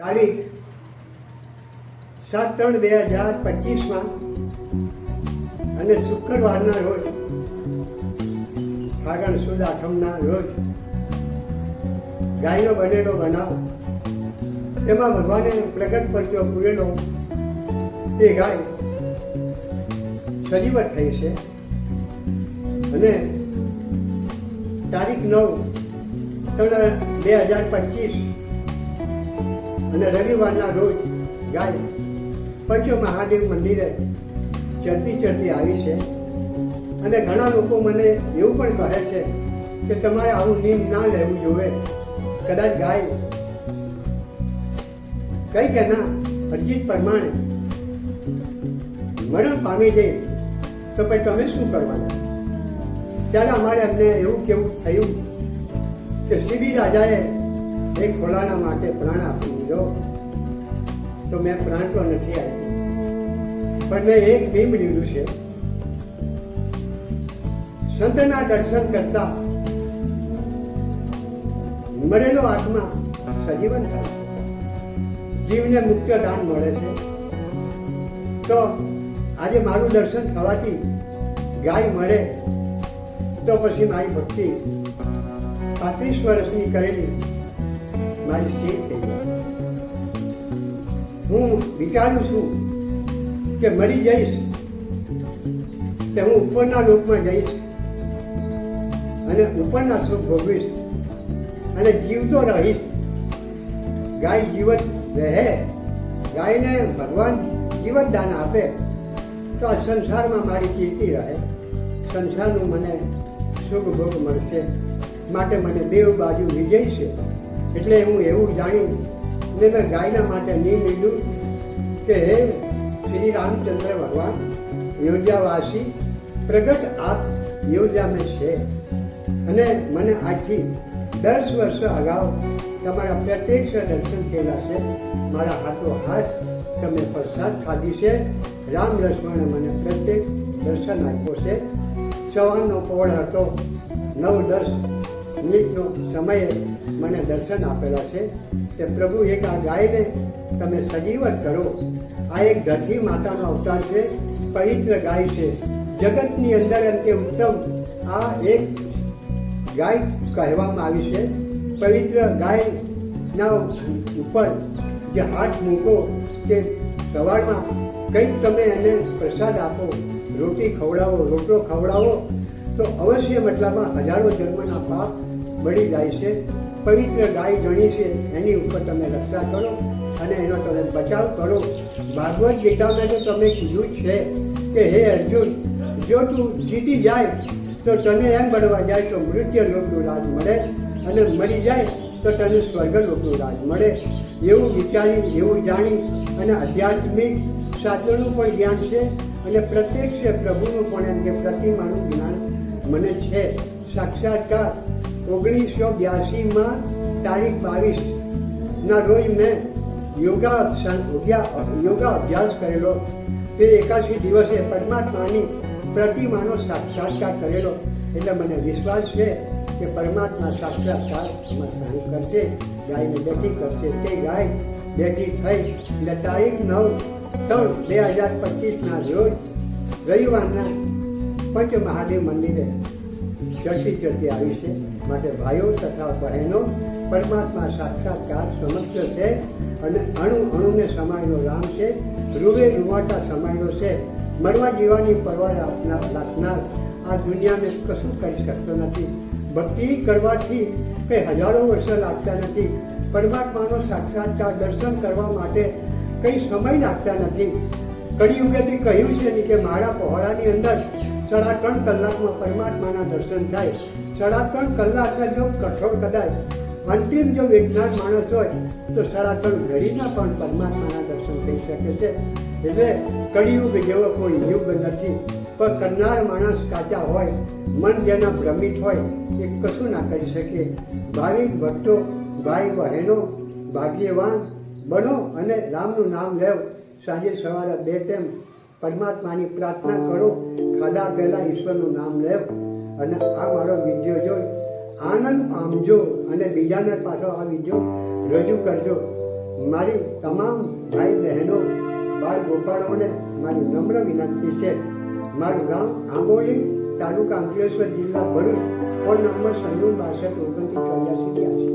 તારીખ સાત ત્રણ બે હજાર પચીસમાં અને શુક્રવારના રોજ ફાગણ સુદ આઠમના રોજ ગાયનો બનેલો બનાવ. તેમાં ભગવાને પ્રગટ પરચો પૂરેલો, તે ગાય સજીવત થઈ છે. અને તારીખ નવ ત્રણ બે હજાર પચીસ અને રવિવારના રોજ ગાય પંચ મહાદેવ મંદિરે ચડતી ચડતી આવી છે. અને ઘણા લોકો મને એવું પણ કહે છે કે તમારે આવું નિયમ ના લેવું જોવે. કદાચ ગાય કઈ કે ના, અરજીત પ્રમાણે મરણ પામી જાય તો પછી તમે શું કરવાના? ત્યારે અમારે અમને એવું કેવું થયું કે સીબી રાજાએ એક ખોલાના માટે પ્રાણ આપી દીધો તો મેં પ્રાંતો નથી આપ્યું. પણ મેં એક નિયમ લીધું છે. સંતના દર્શન કરતા મરેલો આત્મા સજીવન થાય. જીવને મુક્ત દાન મળે છે. તો આજે મારું દર્શન થવાથી ગાય મળે, તો પછી મારી ભક્તિ પાંત્રીસ વર્ષની કરેલી મારી સિદ્ધ થઈ હું વિચારું છું કે મરી જઈશ કે હું ઉપરના લોકમાં જઈશ અને ઉપરના સુખ ભોગવીશ અને જીવતો રહીશ. ગાય જીવત રહે, ગાયને ભગવાન જીવત દાન આપે, તો આ સંસારમાં મારી કીર્તિ રહે. સંસારનું મને સુખ ભોગ મળશે. માટે મને બે બાજુ વિજય છે. એટલે હું એવું જાણ્યું ને મેં ગાયના માટે નહીં લીધું કે હે શ્રી રામચંદ્ર ભગવાન યોજ્યાવાસી પ્રગટ આપ યોજ્યા મેં છે. અને મને આજથી દસ વર્ષ અગાઉ તમારા પ્રત્યક્ષ દર્શન થયેલા છે. મારા હાથો હાથ તમે પ્રસાદ ખાધી છે. રામ લક્ષ્મણે મને પ્રત્યેક દર્શન આપ્યો છે. સવારનો પોળ હતો નવ દસ મિનિટનો સમયે મને દર્શન આપેલા છે કે પ્રભુ, એક આ ગાયને તમે સજીવત કરો. આ એક ધરતી માતાનો અવતાર છે, પવિત્ર ગાય છે. જગતની અંદર અંતે ઉત્તમ આ એક ગાય કહેવામાં આવી છે. પવિત્ર ગાયના ઉપર જે હાથ મૂકો કે સવારમાં કંઈક તમે એને પ્રસાદ આપો, રોટી ખવડાવો, રોટલો ખવડાવો, તો અવશ્ય મતલબમાં હજારો જન્મના પાપ બળી જાય છે. પવિત્ર ગાય ગણી છે, એની ઉપર તમે રક્ષા કરો અને એનો તમે બચાવ કરો. ભાગવત ગીતામાં તો તમે કીધું છે કે, હે અર્જુન, જો તું જીતી જાય, તો તને એમ બનવા જાય તો મૃત્યુ લોકનું રાજ મળે અને મરી જાય તો તને સ્વર્ગ લોકનું રાજ મળે. એવું વિચારી, એવું જાણી અને આધ્યાત્મિક શાસ્ત્રોનું પણ જ્ઞાન છે અને પ્રત્યક્ષ પ્રભુનું પણ એમ કે પ્રતિમાનું જ્ઞાન મને છે. સાક્ષાત્કાર ઓગણીસો બ્યાસીમાં તારીખ બાવીસ ના રોજ મેં યોગા યોગા અભ્યાસ કરેલો. તે એકાશી દિવસે પરમાત્માની પ્રતિમાનો સાક્ષાત્કાર કરેલો. એટલે મને વિશ્વાસ છે કે પરમાત્મા સાક્ષાત્કાર સહાય કરશે, ગાયને બેઠી કરશે. તે ગાય બેઠી થઈ. એટલે તારીખ નવ ત્રણ બે હજાર પચીસના રોજ રવિવારના પંચ મહાદેવ મંદિરે ચડતી ચડતી આવી છે. માટે ભાઈઓ તથા બહેનો પરમાત્મા સાક્ષાત્કાર સમક્ષ છે અને અણુ અણુને સમાયનો રામ છે. રૂવે રૂવાટા સમાયનો છે. મરવા જીવાની પરવા રાખનાર રાખનાર આ દુનિયાને કશું કરી શકતો નથી. ભક્તિ કરવાથી કંઈ હજારો વર્ષો લાગતા નથી. પરમાત્માનો સાક્ષાત્કાર દર્શન કરવા માટે કંઈ સમય લાગતા નથી. કળિયુગેથી કહ્યું છે કે મારા પહોળાની અંદર સાડા ત્રણ કલાકમાં પરમાત્માના દર્શન થાય. સાડા ત્રણ કલાકમાં જો કઠોળ કદાચ, અંતિમ જો વિજ્ઞાન માણસ હોય, તો સાડા ત્રણ ઘડીના પણ પરમાત્માના દર્શન થઈ શકે છે. એટલે કળિયુગ જેવો કોઈ યુગ નથી. પણ કરનાર માણસ કાચા હોય, મન જેના ભ્રમિત હોય, એ કશું ના કરી શકે. ભાવિક ભક્તો, ભાઈ બહેનો, ભાગ્યવાન બનો અને રામનું નામ લેવ. સાંજે સવારે બે ટાઈમ પરમાત્માની પ્રાર્થના કરો. ખાધા પહેલાં ઈશ્વરનું નામ લેવ અને આ મારો વીડિયો જોઈ આનંદ પામજો અને બીજાને પાછો આ વીડિયો રજૂ કરજો. મારી તમામ ભાઈ બહેનો, બાળ ગોપાળોને મારી નમ્ર વિનંતી છે. મારું ગામ આંબોલી તાલુકા અંકલેશ્વર જિલ્લા ભરૂચ. ફોન નંબર સન્નુ બાસઠ ઓગણત્રીસ ચોર્યાસી બ્યાસી